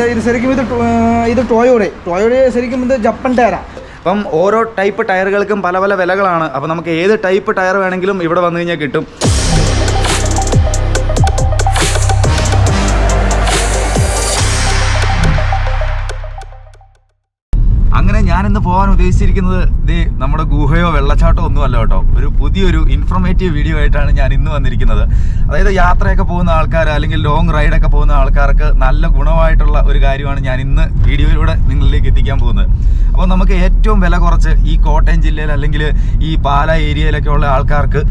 ഇത് ഇത് ശരിക്കും ഇത് ഇത് ടോയോടെ. ടോയോടെ ശരിക്കും ഇത് ജപ്പൻ ടയറാണ് അപ്പം ഓരോ ടൈപ്പ് ടയറുകൾക്കും പല പല വിലകളാണ്. അപ്പോൾ നമുക്ക് ഏത് ടൈപ്പ് ടയർ വേണമെങ്കിലും ഇവിടെ വന്നു കഴിഞ്ഞാൽ കിട്ടും. ഉദ്ദേശിച്ചിരിക്കുന്നത് ഇത് നമ്മുടെ ഗുഹയോ വെള്ളച്ചാട്ടോ ഒന്നും അല്ല കേട്ടോ. ഒരു പുതിയൊരു ഇൻഫർമേറ്റീവ് വീഡിയോ ആയിട്ടാണ് ഞാൻ ഇന്ന് വന്നിരിക്കുന്നത്. അതായത് യാത്രയൊക്കെ പോകുന്ന ആൾക്കാർ അല്ലെങ്കിൽ ലോങ് റൈഡൊക്കെ പോകുന്ന ആൾക്കാർക്ക് നല്ല ഗുണമായിട്ടുള്ള ഒരു കാര്യമാണ് ഞാൻ ഇന്ന് വീഡിയോയിലൂടെ നിങ്ങളിലേക്ക് എത്തിക്കാൻ പോകുന്നത്. അപ്പോൾ നമുക്ക് ഏറ്റവും വില കുറച്ച് ഈ കോട്ടയം ജില്ലയിൽ അല്ലെങ്കിൽ ഈ പാല ഏരിയയിലൊക്കെ ഉള്ള ആൾക്കാർക്ക്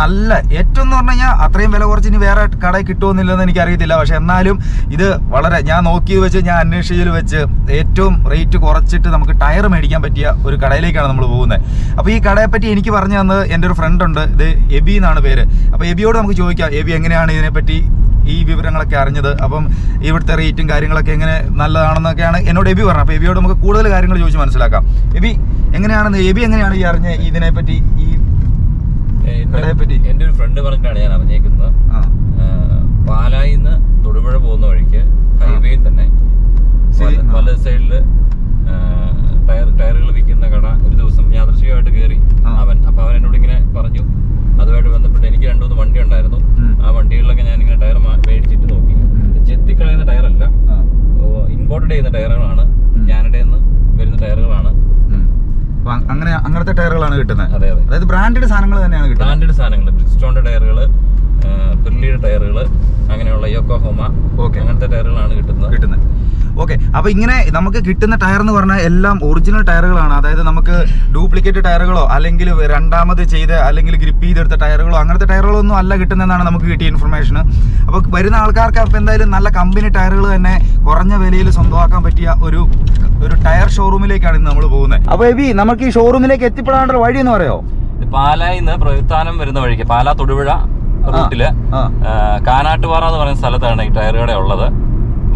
നല്ല ഏറ്റവും എന്ന് പറഞ്ഞു കഴിഞ്ഞാൽ അത്രയും വില കുറച്ച് ഇനി വേറെ കടയിൽ കിട്ടുമെന്നില്ലെന്ന് എനിക്കറിയത്തില്ല. പക്ഷെ എന്നാലും ഇത് വളരെ ഞാൻ നോക്കിയത് വെച്ച് ഞാൻ അന്വേഷിച്ചതിൽ വെച്ച് ഏറ്റവും റേറ്റ് കുറച്ചിട്ട് നമുക്ക് ടയർ മേടിക്കാൻ പറ്റിയ ഒരു കടയിലേക്കാണ് നമ്മൾ പോകുന്നത്. അപ്പോൾ ഈ കടയെ പറ്റി എനിക്ക് പറഞ്ഞു തന്നത് എന്റെ ഒരു ഫ്രണ്ട് ഉണ്ട്. ഇത് എബി എന്നാണ് പേര്. അപ്പോൾ എബിയോട് നമുക്ക് ചോദിക്കാം എബി എങ്ങനെയാണ് ഇതിനെപ്പറ്റി ഈ വിവരങ്ങളൊക്കെ അറിഞ്ഞത്? അപ്പം ഇവിടുത്തെ റേറ്റും കാര്യങ്ങളൊക്കെ എങ്ങനെ നല്ലതാണെന്നൊക്കെയാണ് എന്നോട് എബി പറഞ്ഞത്. അപ്പോൾ എബിയോട് നമുക്ക് കൂടുതൽ കാര്യങ്ങൾ ചോദിച്ച് മനസ്സിലാക്കാം. എബി എങ്ങനെയാണെന്ന് എബി എങ്ങനെയാണ് ഈ അറിഞ്ഞ ഇതിനെപ്പറ്റി ഈ കടയെപ്പറ്റി? എന്റെ എന്റെ ഒരു ഫ്രണ്ട് പറഞ്ഞിട്ടാണ് ഞാൻ അറിഞ്ഞേക്കുന്നത്. ആ. പാലായിൽ നിന്ന് തൊടുപുഴ പോകുന്ന വഴിക്ക് ഹൈവേയിൽ തന്നെ പല സൈഡിൽ ടയർ ടയറുകൾ വിൽക്കുന്ന കട ഒരു ദിവസം യാദൃശികമായിട്ട് കയറി. അവൻ അപ്പൊ അവൻ എന്നോട് ഇങ്ങനെ പറഞ്ഞു. അതുമായിട്ട് ബന്ധപ്പെട്ട് എനിക്ക് രണ്ടു മൂന്ന് വണ്ടി ഉണ്ടായിരുന്നു. ആ വണ്ടികളിലൊക്കെ ഞാൻ ഇങ്ങനെ ടയർ മേടിച്ചിട്ട് നോക്കി. ചെത്തിക്കളയുന്ന ടയറല്ല. ഇമ്പോർട്ടഡ് ചെയ്യുന്ന ടയറുകളാണ്. കാനഡയിൽ നിന്ന് വരുന്ന ടയറുകളാണ്. അങ്ങനെ അങ്ങനത്തെ ടയറുകളാണ് കിട്ടുന്നത്. അതെ അതെ. അതായത് ബ്രാൻഡഡ് സാധനങ്ങൾ തന്നെയാണ് ബ്രാൻഡഡ് സാധനങ്ങൾ ബ്രിസ്റ്റോണിന്റെ ടയറുകൾ പിർലിയുടെ ടയറുകൾ അങ്ങനെയുള്ള യോക്കോഹോമ ഓക്കെ. അങ്ങനത്തെ ടയറുകളാണ് കിട്ടുന്നത്. കിട്ടുന്നത്. ഓക്കെ. അപ്പൊ ഇങ്ങനെ നമുക്ക് കിട്ടുന്ന ടയർ എന്ന് പറഞ്ഞാൽ എല്ലാം ഒറിജിനൽ ടയറുകളാണ്. അതായത് നമുക്ക് ഡ്യൂപ്ലിക്കേറ്റ് ടയറുകളോ അല്ലെങ്കിൽ രണ്ടാമത് ചെയ്ത് അല്ലെങ്കിൽ ഗ്രിപ്പ് ചെയ്തെടുത്ത ടയറുകളോ അങ്ങനത്തെ ടയറുകളോ ഒന്നും അല്ല കിട്ടുന്നതെന്നാണ് നമുക്ക് കിട്ടിയ ഇൻഫർമേഷൻ അപ്പോൾ വരുന്ന ആൾക്കാർക്ക് അപ്പൊ എന്തായാലും നല്ല കമ്പനി ടയറുകൾ തന്നെ കുറഞ്ഞ വിലയിൽ സ്വന്തമാക്കാൻ പറ്റിയ ഒരു ഒരു ടയർ ഷോറൂമിലേക്കാണ് ഇന്ന് നമ്മൾ പോകുന്നത്. അപ്പോൾ എബി നമുക്ക് ഈ ഷോറൂമിലേക്ക് എത്തിപ്പെടാനുള്ള വഴി എന്ന് പറയോ? പാലായിന്ന് പ്രവിത്താനം വരുന്ന വഴിക്ക് പാലാ തൊടുപുഴ റൂട്ടിൽ. കാനാട്ടുപാറ എന്ന് പറയുന്ന സ്ഥലത്താണ് ഈ ടയർ കട ഉള്ളത്.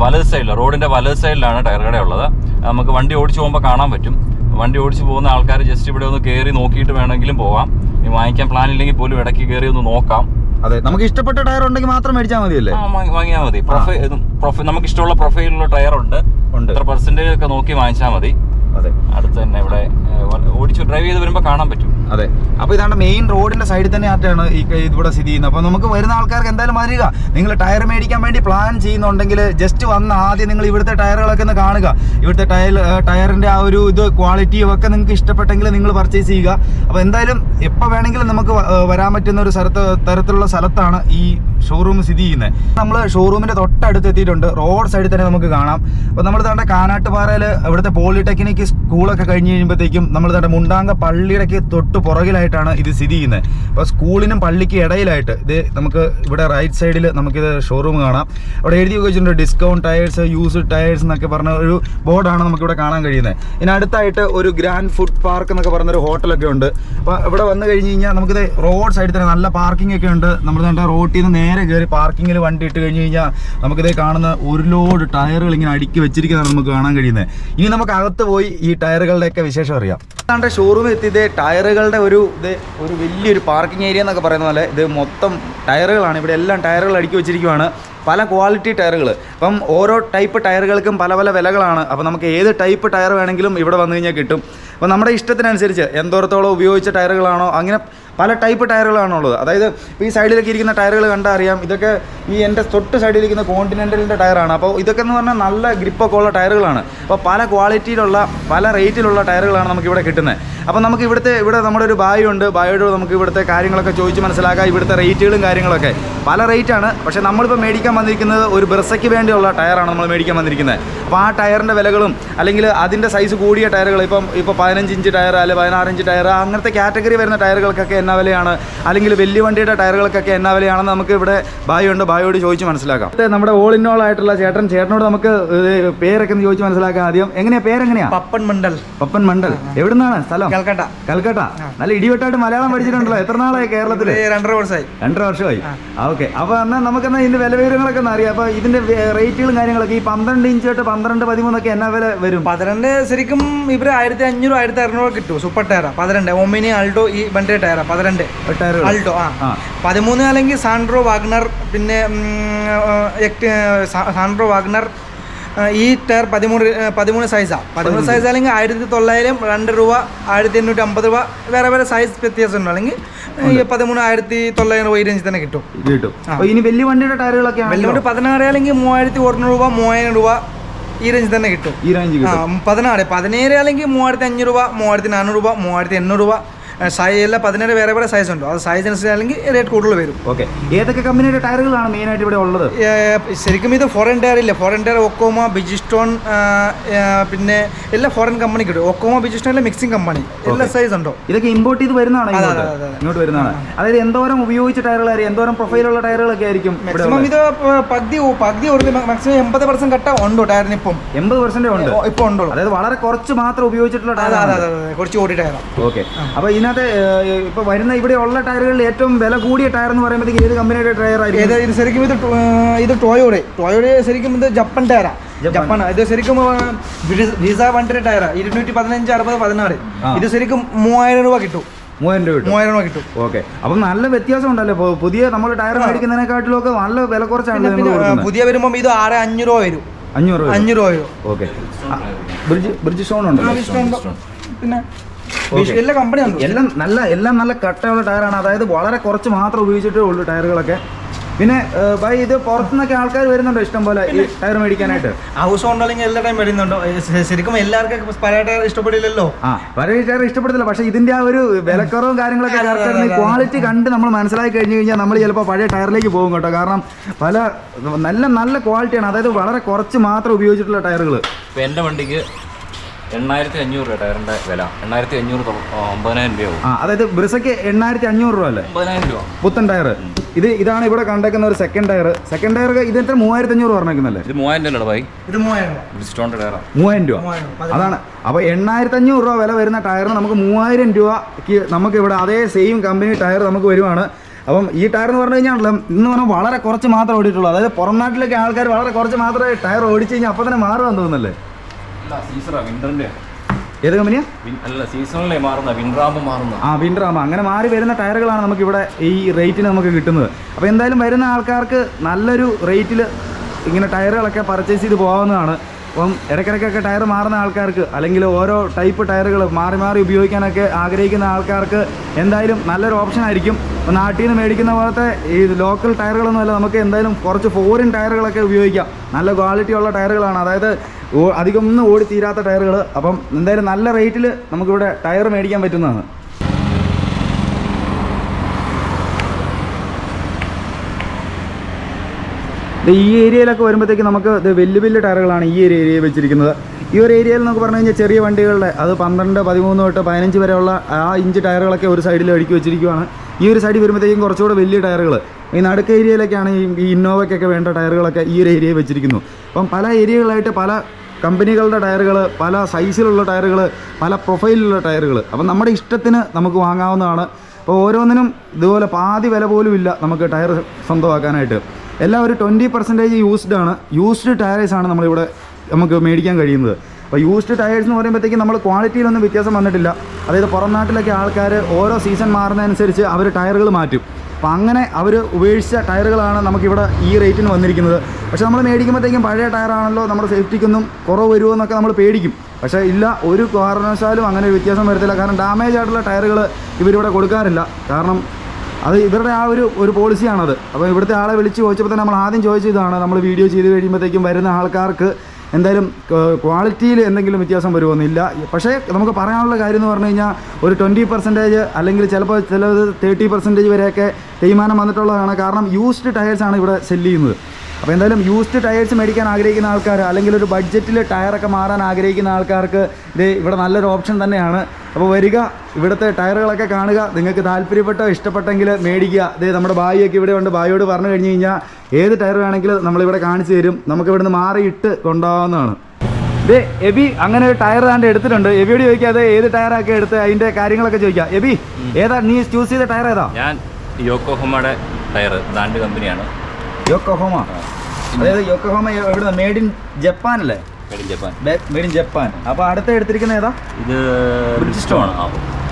വലത് സൈഡിൽ റോഡിന്റെ വലത് സൈഡിലാണ് ടയർ കട ഉള്ളത്. നമുക്ക് വണ്ടി ഓടിച്ചു പോകുമ്പോൾ കാണാൻ പറ്റും. വണ്ടി ഓടിച്ചു പോകുന്ന ആൾക്കാർ ജസ്റ്റ് ഇവിടെ ഒന്ന് കയറി നോക്കിയിട്ട് വേണമെങ്കിലും പോവാം. ഇനി വാങ്ങിക്കാൻ പ്ലാൻ ഇല്ലെങ്കിൽ പോലും ഇടയ്ക്ക് കയറി ഒന്ന് നോക്കാം. അതെ നമുക്ക് ഇഷ്ടപ്പെട്ട ടയർ ഉണ്ടെങ്കിൽ മാത്രം മേടിച്ചാൽ മതിയല്ലേ? വാങ്ങിയാൽ മതി. പ്രൊഫൈൽ നമുക്ക് ഇഷ്ടമുള്ള പ്രൊഫൈലുള്ള ടയർ ഉണ്ട്. ഉണ്ട്. എത്ര പെർസെന്റേജ് ഒക്കെ നോക്കി വാങ്ങിച്ചാൽ മതി. അതെ. അടുത്ത് തന്നെ ഇവിടെ ഓടിച്ചു ഡ്രൈവ് ചെയ്ത് വരുമ്പോൾ കാണാൻ പറ്റും. അതെ. അപ്പോൾ ഇതാണ്ട് മെയിൻ റോഡിന്റെ സൈഡിൽ തന്നെ ആയിട്ടാണ് ഈ ഇവിടെ സ്ഥിതി ചെയ്യുന്നത്. അപ്പൊ നമുക്ക് വരുന്ന ആൾക്കാർക്ക് എന്തായാലും വരിക നിങ്ങൾ ടയർ മേടിക്കാൻ വേണ്ടി പ്ലാൻ ചെയ്യുന്നുണ്ടെങ്കിൽ ജസ്റ്റ് വന്ന് ആദ്യം നിങ്ങൾ ഇവിടുത്തെ ടയറുകളൊക്കെ ഒന്ന് കാണുക. ഇവിടുത്തെ ടയർ ടയറിന്റെ ആ ഒരു ഇത് ക്വാളിറ്റിയും ഒക്കെ നിങ്ങൾക്ക് ഇഷ്ടപ്പെട്ടെങ്കിൽ നിങ്ങൾ പർച്ചേസ് ചെയ്യുക. അപ്പോൾ എന്തായാലും എപ്പോൾ വേണമെങ്കിലും നമുക്ക് വരാൻ പറ്റുന്ന ഒരു സ്ഥലത്ത് തരത്തിലുള്ള സ്ഥലത്താണ് ഈ ഷോറൂം സ്ഥിതി ചെയ്യുന്നത്. നമ്മൾ ഷോറൂമിന്റെ തൊട്ടടുത്ത് എത്തിയിട്ടുണ്ട്. റോഡ് സൈഡിൽ തന്നെ നമുക്ക് കാണാം. അപ്പോൾ നമ്മൾ തന്നെ കാനാട്ടുപാറയിൽ ഇവിടുത്തെ പോളിടെക്നിക് സ്കൂളൊക്കെ കഴിഞ്ഞ് കഴിയുമ്പോഴത്തേക്കും നമ്മൾ തന്നെ മുണ്ടാങ്ക പള്ളിയുടെ തൊട്ട് പുറകിലായിട്ടാണ് ഇത് സ്ഥിതി ചെയ്യുന്നത്. അപ്പോൾ സ്കൂളിനും പള്ളിക്ക് ഇടയിലായിട്ട് ഇത് നമുക്ക് ഇവിടെ റൈറ്റ് സൈഡിൽ നമുക്കിത് ഷോറൂം കാണാം. അവിടെ എഴുതി വെച്ചിട്ടുണ്ട്. ഡിസ്കൗണ്ട് ടയേഴ്സ് യൂസ് ടയേഴ്സ് എന്നൊക്കെ പറഞ്ഞ ഒരു ബോർഡാണ് നമുക്കിവിടെ കാണാൻ കഴിയുന്നത്. ഇതിന് അടുത്തായിട്ട് ഒരു ഗ്രാൻഡ് ഫുഡ് പാർക്ക് എന്നൊക്കെ പറഞ്ഞൊരു ഹോട്ടലൊക്കെ ഉണ്ട്. അപ്പോൾ ഇവിടെ വന്നു കഴിഞ്ഞ് കഴിഞ്ഞാൽ നമുക്കിത് റോഡ് സൈഡിൽ തന്നെ നല്ല പാർക്കിംഗ് ഒക്കെ ഉണ്ട്. നമ്മൾ തന്നെ റോട്ടിൽ നിന്ന് നേരെ കയറി പാർക്കിങ്ങിൽ വണ്ടി ഇട്ട് കഴിഞ്ഞ് കഴിഞ്ഞാൽ നമുക്കിത് കാണുന്ന ഒരു ലോഡ് ടയറുകൾ ഇങ്ങനെ അടുക്കി വെച്ചിരിക്കുന്നതാണ് നമുക്ക് കാണാൻ കഴിയുന്നത്. ഇനി നമുക്ക് അകത്ത് പോയി ഈ ടയറുകളുടെയൊക്കെ വിശേഷം അറിയാം. അതാണ്ട് ഷോറൂമിൽ എത്തിയത് ടയറുകളുടെ ഒരു ഇത് ഒരു വലിയൊരു പാർക്കിംഗ് ഏരിയ എന്നൊക്കെ പറയുന്ന പോലെ ഇത് മൊത്തം ടയറുകളാണ്. ഇവിടെ എല്ലാം ടയറുകൾ അടുക്കി വെച്ചിരിക്കുവാണ്. പല ക്വാളിറ്റി ടയറുകൾ അപ്പം ഓരോ ടൈപ്പ് ടയറുകൾക്കും പല പല വിലകളാണ്. അപ്പോൾ നമുക്ക് ഏത് ടൈപ്പ് ടയർ വേണമെങ്കിലും ഇവിടെ വന്നു കഴിഞ്ഞാൽ കിട്ടും. അപ്പോൾ നമ്മുടെ ഇഷ്ടത്തിനനുസരിച്ച് എന്തോരത്തോളം ഉപയോഗിച്ച ടയറുകളാണോ അങ്ങനെ പല ടൈപ്പ് ടയറുകളാണുള്ളത്. അതായത് ഈ സൈഡിലൊക്കെ ഇരിക്കുന്ന ടയറുകൾ കണ്ടാൽ അറിയാം ഇതൊക്കെ ഈ എന്റെ തൊട്ട് സൈഡിലിരിക്കുന്ന കോണ്ടിനെന്റലിന്റെ ടയറാണ്. അപ്പോൾ ഇതൊക്കെ എന്ന് പറഞ്ഞാൽ നല്ല ഗ്രിപ്പൊക്കെ ഉള്ള ടയറുകളാണ്. അപ്പോൾ പല ക്വാളിറ്റിയിലുള്ള പല റേറ്റിലുള്ള ടയറുകളാണ് നമുക്ക് ഇവിടെ കിട്ടുന്നത്. അപ്പോൾ നമുക്ക് ഇവിടുത്തെ ഇവിടെ നമ്മുടെ ഒരു ബായി ഉണ്ട്. ബായോട് നമുക്ക് ഇവിടുത്തെ കാര്യങ്ങളൊക്കെ ചോദിച്ച് മനസ്സിലാക്കാം. ഇവിടുത്തെ റേറ്റുകളും കാര്യങ്ങളൊക്കെ. പല റേറ്റാണ്. പക്ഷേ നമ്മളിപ്പോൾ മേടിക്കാൻ വന്നിരിക്കുന്നത് ഒരു ബെർസയ്ക്ക് വേണ്ടിയുള്ള ടയറാണ് നമ്മൾ മേടിക്കാൻ വന്നിരിക്കുന്നത്. അപ്പോൾ ആ ടയറിന്റെ വിലകളും അല്ലെങ്കിൽ അതിന്റെ സൈസ് കൂടിയ ടയറുകൾ ഇപ്പം ഇപ്പോൾ പതിനഞ്ച് ഇഞ്ച് ടയർ അല്ലെങ്കിൽ പതിനാറ് ഇഞ്ച് ടയർ അങ്ങനത്തെ കാറ്റഗറി വരുന്ന ടയറുകൾക്കൊക്കെ എന്നാ വിലയാണ്. അല്ലെങ്കിൽ വലിയ വണ്ടിയുടെ ടയറുകൾക്കൊക്കെ എന്നാ വിലയാണെന്ന് നമുക്ക് ഇവിടെ ബായി ഉണ്ട്. ബായോട് ചോദിച്ച് മനസ്സിലാക്കാം. നമ്മുടെ ഓൾ ഇൻ ഓൾ ആയിട്ടുള്ള ചേട്ടൻ. ചേട്ടനോട് നമുക്ക് പേരൊക്കെ ചോദിച്ച് മനസ്സിലാക്കാം ആദ്യം. എങ്ങനെയാ പേരെങ്ങനെയാ? പപ്പൻ മണ്ഡൽ. പപ്പൻ മണ്ഡൽ. എവിടുന്നാണ് സ്ഥലം? കൽക്കട്ട. കൽക്കട്ട. നല്ല ഇടിവെട്ടായിട്ട് മലയാളം പഠിച്ചിട്ടുണ്ടല്ലോ. എത്ര നാളായി കേരളത്തിൽ രണ്ടര വർഷമായി രണ്ടര വർഷമായി. ഓക്കെ. അപ്പൊ എന്നാൽ നമുക്ക് എന്നാൽ ഇതിന്റെ വില വിവരങ്ങളൊക്കെ ഒന്ന് അറിയാം. അപ്പൊ ഇതിന്റെ റേറ്റുകളും കാര്യങ്ങളൊക്കെ ഈ പന്ത്രണ്ട് ഇഞ്ച് തൊട്ട് പന്ത്രണ്ട് പതിമൂന്നൊക്കെ എന്നാ വില വരും? പതിനെണ്ട് ശരിക്കും ഇവർ ആയിരത്തി അഞ്ഞൂറ് ആയിരത്തി അറുന്നൂറ് കിട്ടും. സൂപ്പർ ടയറാ പന്ത്രണ്ട് ഒമിനി ആൾഡോ ഈ വണ്ടിയുടെ ടയറാ പതിനെണ്ട് അൾട്ടോ ആൾട്ടോ ആ. പതിമൂന്ന് അല്ലെങ്കിൽ സാൻഡ്രോ വാഗ്നർ പിന്നെ സാൻഡ്രോ വാഗ്നർ ഈ ടയർ പതിമൂന്ന് പതിമൂന്ന് സൈസാണ് പതിമൂന്ന് സൈസ് അല്ലെങ്കിൽ ആയിരത്തി തൊള്ളായിരം രണ്ട് രൂപ ആയിരത്തി എണ്ണൂറ്റി അമ്പത് രൂപ വേറെ വേറെ സൈസ് വ്യത്യാസമുണ്ട്. അല്ലെങ്കിൽ ഈ പതിമൂന്ന് ആയിരത്തി തൊള്ളായിരം രൂപ ഈ റേഞ്ചിൽ തന്നെ കിട്ടും. കിട്ടും. ഇനി വലിയ വണ്ടിയുടെ ടയറുകളൊക്കെ വലിയ വണ്ടി പതിനാറ് അല്ലെങ്കിൽ മൂവായിരത്തി ഒരുന്നൂറ് രൂപ മൂവായിരം രൂപ ഈ റേഞ്ചിൽ തന്നെ കിട്ടും. ഈ റേഞ്ച് പതിനാറ് പതിനേഴ് അല്ലെങ്കിൽ മൂവായിരത്തി അഞ്ഞൂറ് രൂപ മൂവായിരത്തി നാനൂറ് രൂപ മൂവായിരത്തി എണ്ണൂറ് രൂപ സൈസ് എല്ലാം പതിനേഴ് വേറെ വേറെ സൈസ് ഉണ്ടോ? അത് സൈസ് അനുസരിച്ച് അല്ലെങ്കിൽ റേറ്റ് കൂടുതൽ വരും. ഓക്കെ ഏതൊക്കെ കമ്പനിയുടെ ടയറുകളാണ് മെയിൻ ആയിട്ട് ഇവിടെ ഉള്ളത്? ശരിക്കും ഇത് ഫോറൻ ടയർ ഇല്ല. ഫോറൻ ടയർ ഒക്കോമ ബിജിസ്റ്റോൺ പിന്നെ എല്ലാ ഫോറൻ കമ്പനിക്ക് കിട്ടും ഒക്കോമ ബിജിസ്റ്റോൺ എല്ലാം മിക്സിംഗ് കമ്പനി എല്ലാ സൈസ് ഉണ്ടോ? ഇതൊക്കെ ഇമ്പോർട്ട് ചെയ്ത് വരുന്നതാണ് ഇങ്ങോട്ട്. വരുന്നതാണ്. അതായത് എന്തോരം ഉപയോഗിച്ച ടയറുകളായിരിക്കും എന്തോരം പ്രൊഫൈലുള്ള ടയറുകളൊക്കെ ആയിരിക്കും മാക്സിമം ഇത് പകുതി പകുതി ഒരു മാക്സിമം എൺപത് പെർസെന്റ് കട്ട ഉണ്ടോ ടയറിന് ഇപ്പം. എൺപത് പെർസെന്റ് ഉണ്ട്. ഇപ്പൊ ഉണ്ടോ അതായത് വളരെ കുറച്ച് മാത്രം ഉപയോഗിച്ചിട്ടുള്ള ടയർ അതെ അതെ അതെ കുറച്ച് ഓടി ടയറാണ് ഓക്കെ അപ്പൊ ഇതിനകത്ത് ഇപ്പൊ വരുന്ന ഇവിടെ ഉള്ള ടയറുകളിൽ ഏറ്റവും വില കൂടിയ ടയർ എന്ന് പറയുമ്പോഴത്തേക്ക് ഏത് കമ്പനിയുടെ ടയർ ആയിരിക്കും? ഇത് ശരിക്കും ഇത് ഇത് ടോയോടെ. ടോയോടെ ശരിക്കും ഇത് ജപ്പൻ ടയറാണ് ജപ്പാൻ. ഇത് ശരിക്കും വിസ വണ്ടിയുടെ ടയറാ. ഇരുന്നൂറ്റി പതിനഞ്ച് അറുപത് പതിനാറ്. ഇത് ശരിക്കും മൂവായിരം രൂപ കിട്ടും. മൂവായിരം രൂപ കിട്ടും. മൂവായിരം രൂപ കിട്ടും. ഓക്കെ. അപ്പം നല്ല വ്യത്യാസം ഉണ്ടല്ലോ പുതിയ നമ്മൾ ടയർ മേടിക്കുന്നതിനെക്കാട്ടിലും ഒക്കെ നല്ല വില കുറച്ചാണ് പുതിയ വരുമ്പോൾ ഇത് ആറ് അഞ്ഞൂറ് രൂപ വരും. അഞ്ഞൂറ് രൂപ അഞ്ഞൂറ് രൂപ വരും. ഓക്കെ. ബ്രിഡ്ജ് ബ്രിഡ്ജ് സ്റ്റോൺ ഉണ്ട്? പിന്നെ എല്ലാ കമ്പനി ഉണ്ട്. എല്ലാം നല്ല എല്ലാം നല്ല കട്ടയുള്ള ടയറാണ്. അതായത് വളരെ കുറച്ച് മാത്രം ഉപയോഗിച്ചിട്ടേ ഉള്ളൂ ടയറുകളൊക്കെ. പിന്നെ ബൈ ഇത് പുറത്തുനിന്നൊക്കെ ആൾക്കാർ വരുന്നുണ്ടോ ഇഷ്ടം പോലെ ഈ ടയർ മേടിക്കാനായിട്ട്? ഹൗസ് ഉണ്ടെങ്കിൽ എല്ലാ ടൈം വരുന്നുണ്ടോ? ശരിക്കും എല്ലാവർക്കും പഴയ ടയർ ഇഷ്ടപ്പെടില്ലല്ലോ? ആ പഴയ ടയർ ഇഷ്ടപ്പെടില്ല പക്ഷേ ഇതിന്റെ ആ ഒരു വിലക്കുറവും കാര്യങ്ങളൊക്കെ കറക്റ്റ് ക്വാളിറ്റി കണ്ട് നമ്മൾ മനസ്സിലാക്കി കഴിഞ്ഞു കഴിഞ്ഞാൽ നമ്മൾ ചിലപ്പോൾ പഴയ ടയറിലേക്ക് പോകും കേട്ടോ. കാരണം പല നല്ല നല്ല ക്വാളിറ്റിയാണ് അതായത് വളരെ കുറച്ച് മാത്രം ഉപയോഗിച്ചിട്ടുള്ള ടയറുകൾ എന്റെ എന്റെ വണ്ടിക്ക് എണ്ണായിരത്തി അഞ്ഞൂറ് രൂപ ടയറിന്റെ വില. എണ്ണായിരത്തി അഞ്ഞൂറ് ഒമ്പതിനായിരം രൂപയാവും. ആ അതായത് ബ്രിസയ്ക്ക് എണ്ണായിരത്തി അഞ്ഞൂറ് രൂപ അല്ലേ? ഒമ്പതിനായിരം രൂപ. പുത്തൻ ടയർ ഇത് ഇതാണ് ഇവിടെ കണ്ടേക്കുന്ന ഒരു സെക്കൻഡ് ടയർ സെക്കൻഡ് ടയർ ഇത് എത്ര? മൂവായിരത്തി അഞ്ഞൂറ് പറഞ്ഞേക്കുന്നല്ലേ? ഇത് മൂവായിരം രൂപ ഭായി? ഇത് മൂവായിരം ടയറാണ് മൂവായിരം രൂപ. അതാണ്. അപ്പോൾ എണ്ണായിരത്തി അഞ്ഞൂറ് രൂപ വില വരുന്ന ടയറിന് നമുക്ക് മൂവായിരം രൂപയ്ക്ക് നമുക്ക് ഇവിടെ അതേ സെയിം കമ്പനി ടയർ നമുക്ക് വരുവാണ്. അപ്പം ഈ ടയർ എന്ന് പറഞ്ഞു കഴിഞ്ഞാൽ ഇന്ന് പറഞ്ഞാൽ വളരെ കുറച്ച് മാത്രമേ ഓടിയിട്ടുള്ളൂ. അതായത് പുറം നാട്ടിലൊക്കെ ആൾക്കാർ വളരെ കുറച്ച് മാത്രമേ ടയർ ഓടിച്ചു കഴിഞ്ഞാൽ അപ്പം തന്നെ മാറുമെന്ന് തോന്നുന്നല്ലേ? സീസറാ ഏത് കമ്പനിയാ? അല്ല സീസണിലേ മാറുന്ന വിൻഡറാകുമ്പോൾ മാറുന്ന. ആ ആകുമ്പോൾ അങ്ങനെ മാറി വരുന്ന ടയറുകളാണ് നമുക്ക് ഇവിടെ ഈ റേറ്റിന് നമുക്ക് കിട്ടുന്നത്. അപ്പോൾ എന്തായാലും വരുന്ന ആൾക്കാർക്ക് നല്ലൊരു റേറ്റിൽ ഇങ്ങനെ ടയറുകളൊക്കെ പർച്ചേസ് ചെയ്ത് പോകാവുന്നതാണ്. അപ്പം ഇടയ്ക്കിടയ്ക്കൊക്കെ ടയർ മാറുന്ന ആൾക്കാർക്ക് അല്ലെങ്കിൽ ഓരോ ടൈപ്പ് ടയറുകൾ മാറി മാറി ഉപയോഗിക്കാനൊക്കെ ആഗ്രഹിക്കുന്ന ആൾക്കാർക്ക് എന്തായാലും നല്ലൊരു ഓപ്ഷൻ ആയിരിക്കും. അപ്പോൾ നാട്ടിൽ നിന്ന് മേടിക്കുന്ന പോലത്തെ ഈ ലോക്കൽ ടയറുകളൊന്നുമല്ല നമുക്ക് എന്തായാലും കുറച്ച് ഫോറിൻ ടയറുകളൊക്കെ ഉപയോഗിക്കാം. നല്ല ക്വാളിറ്റി ഉള്ള ടയറുകളാണ്. അതായത് അധികം ഒന്നും ഓടി തീരാത്ത ടയറുകൾ അപ്പം എന്തായാലും നല്ല റേറ്റിൽ നമുക്കിവിടെ ടയർ മേടിക്കാൻ പറ്റുന്നതാണ്. ഈ ഏരിയയിലൊക്കെ വരുമ്പോഴത്തേക്ക് നമുക്ക് ഇത് വലിയ വലിയ ടയറുകളാണ് ഈ ഒരു ഏരിയയിൽ വെച്ചിരിക്കുന്നത്. ഈ ഒരു ഏരിയയിൽ നമുക്ക് പറഞ്ഞു കഴിഞ്ഞാൽ ചെറിയ വണ്ടികളുടെ അത് പന്ത്രണ്ട് പതിമൂന്ന് തൊട്ട് പതിനഞ്ച് വരെയുള്ള ആ ഇഞ്ച് ടയറുകളൊക്കെ ഒരു സൈഡിൽ അടുക്കി വെച്ചിരിക്കുകയാണ് ഈ ഒരു സൈഡിൽ വരുമ്പോഴത്തേക്കും കുറച്ചുകൂടെ വലിയ ടയറുകൾ ഈ നടുക്ക് ഏരിയയിലൊക്കെയാണ് ഈ ഈ ഇന്നോവയ്ക്കൊക്കെ വേണ്ട ടയറുകളൊക്കെ ഈ ഒരു ഏരിയയിൽ വെച്ചിരിക്കുന്നു. അപ്പം പല ഏരിയകളായിട്ട് പല കമ്പനികളുടെ ടയറുകൾ പല സൈസിലുള്ള ടയറുകൾ പല പ്രൊഫൈലിലുള്ള ടയറുകൾ അപ്പം നമ്മുടെ ഇഷ്ടത്തിന് നമുക്ക് വാങ്ങാവുന്നതാണ്. അപ്പോൾ ഓരോന്നിനും ഇതുപോലെ പാതി വില പോലും ഇല്ല നമുക്ക് ടയർ സ്വന്തമാക്കാനായിട്ട്. എല്ലാം ഒരു ട്വന്റി പെർസെന്റേജ് യൂസ്ഡ് ആണ്. യൂസ്ഡ് ടയറേഴ്സാണ് നമ്മളിവിടെ നമുക്ക് മേടിക്കാൻ കഴിയുന്നത്. അപ്പോൾ യൂസ്ഡ് ടയേഴ്സ് എന്ന് പറയുമ്പോഴത്തേക്കും നമ്മൾ ക്വാളിറ്റിയിലൊന്നും വ്യത്യാസം വന്നിട്ടില്ല. അതായത് പുറം നാട്ടിലൊക്കെ ആൾക്കാർ ഓരോ സീസൺ മാറുന്നതനുസരിച്ച് അവർ ടയറുകൾ മാറ്റും. അപ്പോൾ അങ്ങനെ അവർ ഉപേക്ഷിച്ച ടയറുകളാണ് നമുക്കിവിടെ ഈ റേറ്റിന് വന്നിരിക്കുന്നത്. പക്ഷേ നമ്മൾ മേടിക്കുമ്പോഴത്തേക്കും പഴയ ടയറാണല്ലോ നമ്മുടെ സേഫ്റ്റിക്കൊന്നും കുറവ് വരുമോ എന്നൊക്കെ നമ്മൾ പേടിക്കും. പക്ഷേ ഇല്ല ഒരു കാരണവശാലും അങ്ങനെ ഒരു വ്യത്യാസം വരത്തില്ല. കാരണം ഡാമേജ് ആയിട്ടുള്ള ടയറുകൾ ഇവരിവിടെ കൊടുക്കാറില്ല. കാരണം അത് ഇവരുടെ ആ ഒരു ഒരു പോളിസിയാണത് അപ്പോൾ ഇവിടുത്തെ ആളെ വിളിച്ച് ചോദിച്ചപ്പോൾ തന്നെ നമ്മൾ ആദ്യം ചോദിച്ചതാണ് നമ്മൾ വീഡിയോ ചെയ്ത് കഴിയുമ്പോഴത്തേക്കും വരുന്ന ആൾക്കാർക്ക് എന്തായാലും ക്വാളിറ്റിയിൽ എന്തെങ്കിലും വ്യത്യാസം വരുമോന്നില്ല പക്ഷേ നമുക്ക് പറയാനുള്ള കാര്യം എന്ന് പറഞ്ഞു കഴിഞ്ഞാൽ ഒരു ട്വന്റി പെർസെന്റേജ് അല്ലെങ്കിൽ ചിലപ്പോൾ ചിലത് തേർട്ടി പെർസെന്റേജ് വരെയൊക്കെ തേയ്മാനം വന്നിട്ടുള്ളതാണ്. കാരണം യൂസ്ഡ് ടയേഴ്സാണ് ഇവിടെ സെല്ല് ചെയ്യുന്നത്. അപ്പോൾ എന്തായാലും യൂസ്ഡ് ടയേഴ്സ് മേടിക്കാൻ ആഗ്രഹിക്കുന്ന ആൾക്കാർ അല്ലെങ്കിൽ ഒരു ബഡ്ജറ്റിൽ ടയറൊക്കെ മാറാൻ ആഗ്രഹിക്കുന്ന ആൾക്കാർക്ക് ഇത് ഇവിടെ നല്ലൊരു ഓപ്ഷൻ തന്നെയാണ്. അപ്പോൾ വരിക ഇവിടുത്തെ ടയറുകളൊക്കെ കാണുക. നിങ്ങൾക്ക് താല്പര്യപ്പെട്ടോ ഇഷ്ടപ്പെട്ടെങ്കിൽ മേടിക്കുക. ഇത് നമ്മുടെ ബായിയൊക്കെ ഇവിടെ ഉണ്ട്. ബായിയോട് പറഞ്ഞു കഴിഞ്ഞ് കഴിഞ്ഞാൽ ഏത് ടയർ വേണമെങ്കിലും നമ്മളിവിടെ കാണിച്ചു തരും. നമുക്ക് ഇവിടുന്ന് മാറിയിട്ട് കൊണ്ടുപോകാവുന്നതാണ്. ഇത് എബി അങ്ങനെ ഒരു ടയർ താണ്ട് എടുത്തിട്ടുണ്ട്. എബിയോട് ചോദിക്കാതെ ഏത് ടയറൊക്കെ എടുത്ത് അതിന്റെ കാര്യങ്ങളൊക്കെ ചോദിക്കാം. എബി ഏതാ നീ ചൂസ് ചെയ്ത ടയർ ഏതാ? ഞാൻ യോക്കോഹോമയുടെ ടയർ ബ്രാൻഡ് കമ്പനിയാണ്. യോക്കോഹോമ. അതായത് യോക്കോഹോമ എവിടെ മേഡ് ഇൻ ജപ്പാൻ അല്ലേ? Made in Japan made in Japan അപ്പോൾ അടുത്ത എടുത്തിരിക്കുന്ന ഏതാ? ഇത് ബ്രിഡ്ജിസ്റ്റോൺ ആ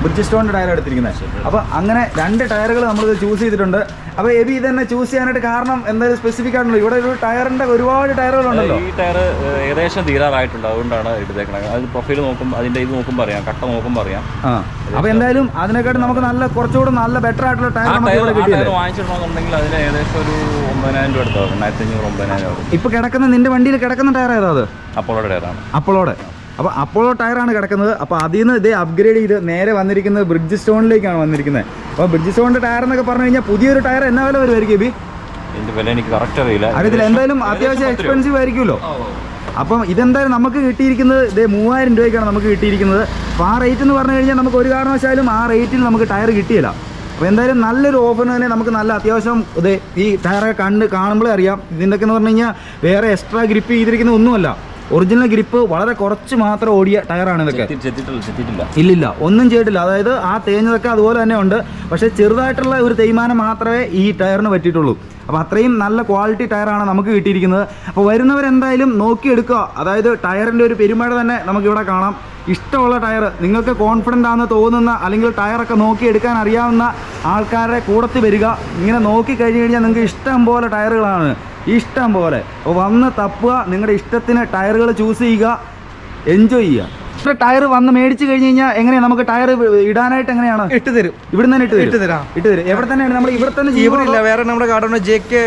ബ്രിഡ്ജ് സ്റ്റോണിന്റെ ടയർ എടുത്തിരിക്കുന്നത്. അപ്പോൾ അങ്ങനെ രണ്ട് ടയറുകൾ നമ്മൾ ചൂസ് ചെയ്തിട്ടുണ്ട്. അപ്പോൾ എബി ഇതന്നെ ചൂസ് ചെയ്യാനായിട്ട് കാരണം എന്തായാലും സ്പെസിഫിക് ആണല്ലോ ഇവിടെ ഒരു ടയറിന്റെ ഒരുപാട് ടയറുകളുണ്ടല്ലോ ഈ ടയർ ഏകദേശം തീരാറായിട്ടുണ്ട് അതുകൊണ്ടാണ് എടുത്തേക്കണത്. അത് പ്രൊഫൈൽ നോക്കും അതിന്റെ ഇത് നോക്കുമ്പോൾ അറിയാം കട്ട നോക്കുമ്പോൾ അറിയാം ആ. അപ്പോൾ എന്തായാലും അതിനെക്കാട്ടും നമുക്ക് നല്ല കുറച്ചുകൂടെ നല്ല ബെറ്റർ ആയിട്ടുള്ള ടയർ നമുക്ക് ഇവിടെ വാങ്ങിച്ചിടണമെന്നുണ്ടെങ്കിൽ അതിന് ഏകദേശം ഒരു ഒമ്പതിനായിരം രൂപ എടുത്തോ രണ്ടായിരത്തി അഞ്ഞൂറ് ഒമ്പതിനായിരം ഇപ്പോൾ കിടക്കുന്ന നിന്റെ വണ്ടിയിൽ കിടക്കുന്ന ടയർ ഏതാ അത്? അപ്പോളോടെ ടയറാണ് അപ്പോളോടെ. അപ്പോൾ അപ്പോളോ ടയറാണ് കിടക്കുന്നത്. അപ്പോൾ അതിൽ നിന്ന് ഇതേ അപ്ഗ്രേഡ് ചെയ്ത് നേരെ വന്നിരിക്കുന്നത് ബ്രിഡ്ജ് സ്റ്റോണിലേക്കാണ് വന്നിരിക്കുന്നത്. അപ്പോൾ ബ്രിഡ്ജ് സ്റ്റോണിന്റെ ടയർ എന്നൊക്കെ പറഞ്ഞു കഴിഞ്ഞാൽ പുതിയൊരു ടയർ എന്നാ വില വരുമായിരിക്കും ബി ഇതിന്റെ വില എനിക്ക് കറക്റ്റ് അറിയില്ല. അറിയത്തില്ല. എന്തായാലും അത്യാവശ്യം എക്സ്പെൻസീവ് ആയിരിക്കുമല്ലോ. അപ്പം ഇതെന്തായാലും നമുക്ക് കിട്ടിയിരിക്കുന്നത് ഇതേ മൂവായിരം രൂപയ്ക്കാണ് നമുക്ക് കിട്ടിയിരിക്കുന്നത്. അപ്പോൾ ആ റേറ്റ് എന്ന് പറഞ്ഞു കഴിഞ്ഞാൽ നമുക്ക് ഒരു കാരണവശാലും ആ റേറ്റിൽ നമുക്ക് ടയർ കിട്ടിയില്ല. അപ്പോൾ എന്തായാലും നല്ലൊരു ഓഫറിന് തന്നെ നമുക്ക് നല്ല അത്യാവശ്യം ഇത് ഈ ടയറൊക്കെ കണ്ട് കാണുമ്പോഴേ അറിയാം. ഇതിന്റെയൊക്കെ എന്ന് പറഞ്ഞു കഴിഞ്ഞാൽ വേറെ എക്സ്ട്രാ ഗ്രിപ്പ് ചെയ്തിരിക്കുന്ന ഒന്നുമല്ല. ഒറിജിനൽ ഗ്രിപ്പ് വളരെ കുറച്ച് മാത്രം ഓടിയ ടയറാണ് ഇതൊക്കെ. ഇല്ലില്ല ഒന്നും ചെയ്തിട്ടില്ല. അതായത് ആ തേഞ്ഞതൊക്കെ അതുപോലെ തന്നെ ഉണ്ട്. പക്ഷേ ചെറുതായിട്ടുള്ള ഒരു തേയ്മാനം മാത്രമേ ഈ ടയറിന് പറ്റിയിട്ടുള്ളൂ. അപ്പോൾ അത്രയും നല്ല ക്വാളിറ്റി ടയറാണ് നമുക്ക് കിട്ടിയിരിക്കുന്നത്. അപ്പോൾ വരുന്നവരെന്തായാലും നോക്കിയെടുക്കുക. അതായത് ടയറിന്റെ ഒരു പെരുമഴ തന്നെ നമുക്കിവിടെ കാണാം. ഇഷ്ടമുള്ള ടയർ നിങ്ങൾക്ക് കോൺഫിഡന്റ് ആണെന്ന് തോന്നുന്ന അല്ലെങ്കിൽ ടയറൊക്കെ നോക്കി എടുക്കാൻ അറിയാവുന്ന ആൾക്കാരുടെ കൂടത്തിൽ വരിക. ഇങ്ങനെ നോക്കി കഴിഞ്ഞ് കഴിഞ്ഞാൽ നിങ്ങൾക്ക് ഇഷ്ടം പോലെ ടയറുകളാണ് ഇഷ്ടം പോലെ. അപ്പോൾ വന്ന് തപ്പുക നിങ്ങളുടെ ഇഷ്ടത്തിന് ടയറുകൾ ചൂസ് ചെയ്യുക. എൻജോയ് ചെയ്യുക. ഇത്ര ടയർ വന്ന് മേടിച്ചു കഴിഞ്ഞ് കഴിഞ്ഞാൽ എങ്ങനെയാണ് നമുക്ക് ടയർ ഇടാനായിട്ട് എങ്ങനെയാണ്? ഇട്ട് തരും. ഇവിടെ തന്നെ ഇട്ട് ഇട്ട് തരും. ഇട്ട് തരും. എവിടെ തന്നെയാണ്? നമ്മൾ ഇവിടെ തന്നെ ജീവനില്ല വേറെ നമ്മുടെ കട ജെ കെ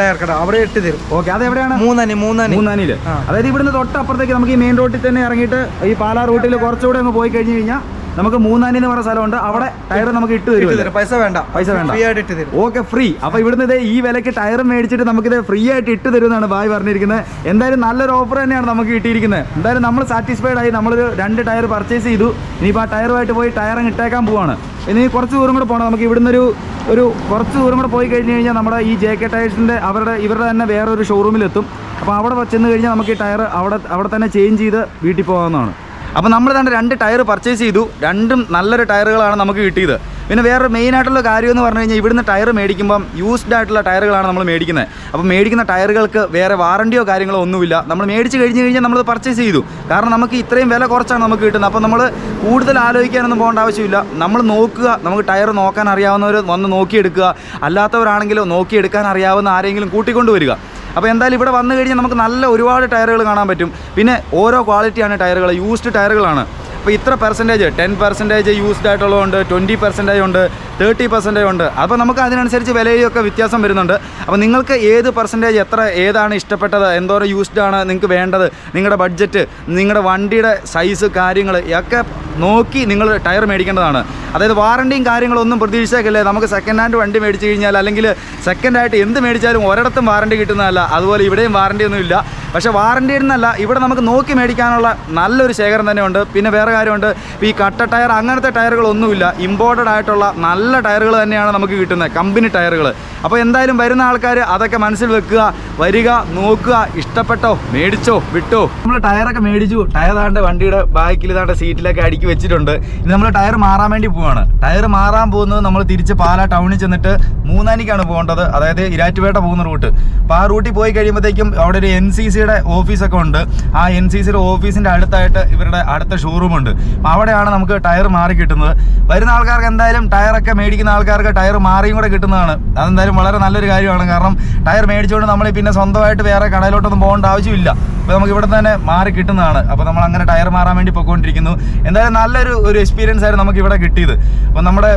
ടയർ കട. അവിടെ ഇട്ട് തരും. ഓക്കെ. അത് എവിടെയാണ്? മൂന്നാനി മൂന്നാനി മൂന്നാനിൽ അതായത് ഇവിടുന്ന് തൊട്ടപ്പുറത്തേക്ക് നമുക്ക് ഈ മെയിൻ റോഡിൽ തന്നെ ഇറങ്ങിയിട്ട് ഈ പാലാ റൂട്ടിൽ കുറച്ചുകൂടെ അങ്ങ് പോയി കഴിഞ്ഞ് കഴിഞ്ഞാൽ നമുക്ക് മൂന്നാനി എന്ന് പറഞ്ഞ സ്ഥലമുണ്ട്. അവിടെ ടയർ നമുക്ക് ഇട്ട് തരും തരും. പൈസ വേണ്ട. പൈസ വേണ്ട. ഫ്രീ ആയിട്ട് ഇട്ട് തരും. ഓക്കെ ഫ്രീ അപ്പൊ ഇവിടുന്ന് ഇത് ഈ വിലക്ക് ടയർ മേടിച്ചിട്ട് നമുക്കിത് ഫ്രീ ആയിട്ട് ഇട്ട് തരുമെന്നാണ് ബായ് പറഞ്ഞിരിക്കുന്നത്. എന്തായാലും നല്ലൊരു ഓഫർ തന്നെയാണ് നമുക്ക് കിട്ടിയിരിക്കുന്നത്. എന്തായാലും നമ്മൾ സാറ്റിസ്ഫൈഡ് ആയി നമ്മളൊരു രണ്ട് ടയർ പർച്ചേസ് ചെയ്തു. ഇനിയിപ്പോൾ ആ ടയറുമായിട്ട് പോയി ടയർ അങ്ങ് ഇട്ടേക്കാൻ പോവാണ്. ഇനി കുറച്ച് ദൂരം കൂടെ പോകണം നമുക്ക് ഇവിടുന്ന് ഒരു ഒരു കുറച്ച് ദൂരം കൂടെ പോയി കഴിഞ്ഞ് കഴിഞ്ഞാൽ നമ്മുടെ ഈ ജെ കെ ടയേഴ്സിന്റെ അവരുടെ ഇവരുടെ തന്നെ വേറൊരു ഷോറൂമിലെത്തും അപ്പോൾ അവിടെ ചെന്ന് കഴിഞ്ഞാൽ നമുക്ക് ഈ ടയർ അവിടെ അവിടെ തന്നെ ചേഞ്ച് ചെയ്ത് വീട്ടിൽ പോകാവുന്നതാണ്. അപ്പോൾ നമ്മൾ തന്നെ രണ്ട് ടയർ പർച്ചേസ് ചെയ്തു. രണ്ടും നല്ലൊരു ടയറുകളാണ് നമുക്ക് കിട്ടിയത്. പിന്നെ വേറെ മെയിൻ ആയിട്ടുള്ള കാര്യം എന്ന് പറഞ്ഞു കഴിഞ്ഞാൽ ഇവിടുന്ന് ടയർ മേടിക്കുമ്പം യൂസ്ഡ് ആയിട്ടുള്ള ടയറുകളാണ് നമ്മൾ മേടിക്കുന്നത് അപ്പോൾ മേടിക്കുന്ന ടയറുകൾക്ക് വേറെ വാറണ്ടിയോ കാര്യങ്ങളോ ഒന്നുമില്ല. നമ്മൾ മേടിച്ച് കഴിഞ്ഞ് കഴിഞ്ഞാൽ നമ്മൾ പർച്ചേസ് ചെയ്തു. കാരണം നമുക്ക് ഇത്രയും വില കുറച്ചാണ് നമുക്ക് കിട്ടുന്നത് അപ്പോൾ നമ്മൾ കൂടുതൽ ആലോചിക്കാനൊന്നും പോകേണ്ട ആവശ്യമില്ല. നമ്മൾ നോക്കുക നമുക്ക് ടയർ നോക്കാൻ അറിയാവുന്നവർ വന്ന് നോക്കിയെടുക്കുക. അല്ലാത്തവരാണെങ്കിലോ നോക്കിയെടുക്കാൻ അറിയാവുന്ന ആരെങ്കിലും കൂട്ടിക്കൊണ്ട് വരിക അപ്പോൾ എന്തായാലും ഇവിടെ വന്നു കഴിഞ്ഞാൽ നമുക്ക് നല്ല ഒരുപാട് ടയറുകൾ കാണാൻ പറ്റും. പിന്നെ ഓരോ ക്വാളിറ്റിയാണ് ടയറുകൾ യൂസ്ഡ് ടയറുകളാണ്. അപ്പോൾ ഇത്ര പെർസെന്റേജ് ടെൻ പെർസെന്റേജ് യൂസ്ഡ് ആയിട്ടുള്ളതുണ്ട് ട്വന്റി പെർസെന്റേജ് ഉണ്ട് തേർട്ടി പെർസെന്റേജ് ഉണ്ട്. അപ്പോൾ നമുക്ക് അതിനനുസരിച്ച് വിലയിലൊക്കെ വ്യത്യാസം വരുന്നുണ്ട്. അപ്പോൾ നിങ്ങൾക്ക് ഏത് പെർസെന്റേജ് എത്ര ഏതാണ് ഇഷ്ടപ്പെട്ടത് എന്തോരം യൂസ്ഡ് ആണ് നിങ്ങൾക്ക് വേണ്ടത് നിങ്ങളുടെ ബഡ്ജറ്റ് നിങ്ങളുടെ വണ്ടിയുടെ സൈസ് കാര്യങ്ങൾ ഒക്കെ നോക്കി നിങ്ങൾ ടയർ മേടിക്കേണ്ടതാണ്. അതായത് വാറണ്ടിയും കാര്യങ്ങളൊന്നും പ്രതീക്ഷിച്ചേക്കല്ലേ. നമുക്ക് സെക്കൻഡ് ഹാൻഡ് വണ്ടി മേടിച്ച് കഴിഞ്ഞാൽ അല്ലെങ്കിൽ സെക്കൻഡ് ആയിട്ട് എന്ത് മേടിച്ചാലും ഒരിടത്തും വാറണ്ടി കിട്ടുന്നതല്ല. അതുപോലെ ഇവിടെയും വാറണ്ടി ഒന്നുമില്ല പക്ഷേ വാറണ്ടി എന്നല്ല ഇവിടെ നമുക്ക് നോക്കി മേടിക്കാനുള്ള നല്ലൊരു ശേഖരം തന്നെയുണ്ട്. പിന്നെ വേറെ കാര്യമുണ്ട് ഇപ്പോൾ ഈ കട്ട ടയർ അങ്ങനത്തെ ടയറുകളൊന്നുമില്ല. ഇമ്പോർട്ടഡ് ആയിട്ടുള്ള നല്ല ടയറുകൾ തന്നെയാണ് നമുക്ക് കിട്ടുന്നത്. കമ്പനി ടയറുകൾ. അപ്പോൾ എന്തായാലും വരുന്ന ആൾക്കാർ അതൊക്കെ മനസ്സിൽ വെക്കുക വരിക നോക്കുക ഇഷ്ടപ്പെട്ടോ മേടിച്ചോ വിട്ടോ. നമ്മൾ ടയറൊക്കെ മേടിച്ചു. ടയർ താണ്ട് വണ്ടിയുടെ ബാക്കിൽ താണ്ട് സീറ്റിലൊക്കെ അടുക്കി വെച്ചിട്ടുണ്ട്. ഇനി നമ്മൾ ടയർ മാറാൻ വേണ്ടി പോവാണ്. ടയർ മാറാൻ പോകുന്നത് നമ്മൾ തിരിച്ച് പാലാ ടൗണിൽ ചെന്നിട്ട് മൂന്നാനിക്കാണ് പോകേണ്ടത്. അതായത് ഇരാറ്റുപേട്ട പോകുന്ന റൂട്ട്. അപ്പോൾ ആ റൂട്ടിൽ പോയി കഴിയുമ്പോഴത്തേക്കും അവിടെ ഒരു എൻ സി സിയുടെ ഓഫീസൊക്കെ ഉണ്ട്. ആ എൻ സി സിയുടെ ഓഫീസിന്റെ അടുത്തായിട്ട് ഇവരുടെ അടുത്ത ഷോറൂം ഉണ്ട്. അപ്പോൾ അവിടെയാണ് നമുക്ക് ടയർ മാറി കിട്ടുന്നത്. വരുന്ന ആൾക്കാർക്ക് എന്തായാലും ടയറൊക്കെ മേടിക്കുന്ന ആൾക്കാർക്ക് ടയർ മാറിയും കൂടെ കിട്ടുന്നതാണ്. അതെന്തായാലും വളരെ നല്ലൊരു കാര്യമാണ്. കാരണം ടയർ മേടിച്ചുകൊണ്ട് നമ്മൾ പിന്നെ സ്വന്തമായിട്ട് വേറെ കടയിലോട്ടൊന്നും പോകേണ്ട ആവശ്യമില്ല. അപ്പോൾ നമുക്ക് ഇവിടെ തന്നെ മാറി കിട്ടുന്നതാണ്. അപ്പോൾ നമ്മൾ അങ്ങനെ ടയർ മാറാൻ വേണ്ടി പൊയ്ക്കൊണ്ടിരിക്കുന്നു എന്തായാലും നല്ലൊരു ഒരു എക്സ്പീരിയൻസ് ആയിരുന്നു നമുക്ക് ഇവിടെ കിട്ടിയത്. അപ്പോൾ നമ്മുടെ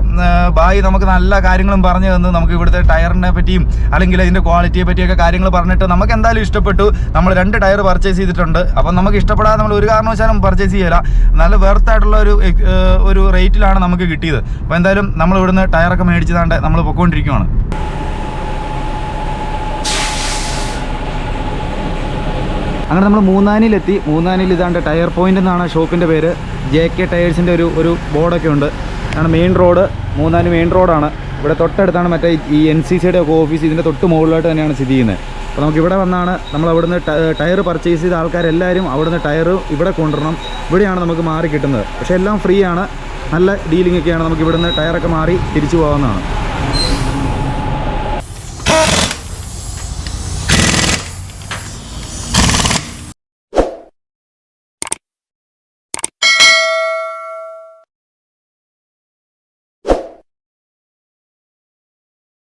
ബായി നമുക്ക് നല്ല കാര്യങ്ങളും പറഞ്ഞു തന്നു. നമുക്ക് ഇവിടുത്തെ ടയറിനെ പറ്റിയും അല്ലെങ്കിൽ അതിന്റെ ക്വാളിറ്റിയെ പറ്റിയൊക്കെ കാര്യങ്ങൾ പറഞ്ഞിട്ട് നമുക്ക് എന്തായാലും ഇഷ്ടപ്പെട്ടു. നമ്മൾ രണ്ട് ടയർ പർച്ചേസ് ചെയ്തിട്ടുണ്ട്. അപ്പം നമുക്ക് ഇഷ്ടപ്പെടാതെ നമ്മൾ ഒരു കാരണവശാലും പർച്ചേസ് ചെയ്യില്ല നല്ല വെർത്ത് ആയിട്ടുള്ള ഒരു ഒരു റേറ്റിലാണ് നമുക്ക് കിട്ടിയത്. അപ്പോൾ എന്തായാലും നമ്മൾ ഇവിടുന്ന് ടയറൊക്കെ മേടിച്ചതാണ്ട് നമ്മൾ പൊക്കോണ്ടിരിക്കുവാണ് അങ്ങനെ നമ്മൾ മൂന്നാനിലെത്തി. മൂന്നാനിൽ ഇതാണ്ട് ടയർ പോയിന്റ് എന്നാണ് ഷോപ്പിന്റെ പേര്. ജെ കെ ടയേഴ്സിന്റെ ഒരു ഒരു ബോർഡൊക്കെ ഉണ്ട്. ആണ് മെയിൻ റോഡ് മൂന്നാനി മെയിൻ റോഡാണ് ഇവിടെ തൊട്ടടുത്താണ് മറ്റേ ഈ എൻ സി സിയുടെ ഒക്കെ ഓഫീസ് ഇതിന്റെ തൊട്ട് മുകളിലായിട്ട് തന്നെയാണ് സ്ഥിതി ചെയ്യുന്നത്. അപ്പോൾ നമുക്ക് ഇവിടെ വന്നാണ് നമ്മൾ അവിടുന്ന് ടയർ പർച്ചേസ് ചെയ്ത ആൾക്കാരെല്ലാവരും അവിടുന്ന് ടയർ ഇവിടെ കൊണ്ടുവരണം. ഇവിടെയാണ് നമുക്ക് മാറി കിട്ടുന്നത്. പക്ഷേ എല്ലാം ഫ്രീ ആണ്. നല്ല ഡീലിംഗ് ഒക്കെയാണ് നമുക്ക് ഇവിടുന്ന് ടയറൊക്കെ മാറി തിരിച്ചു പോകാവുന്നതാണ്.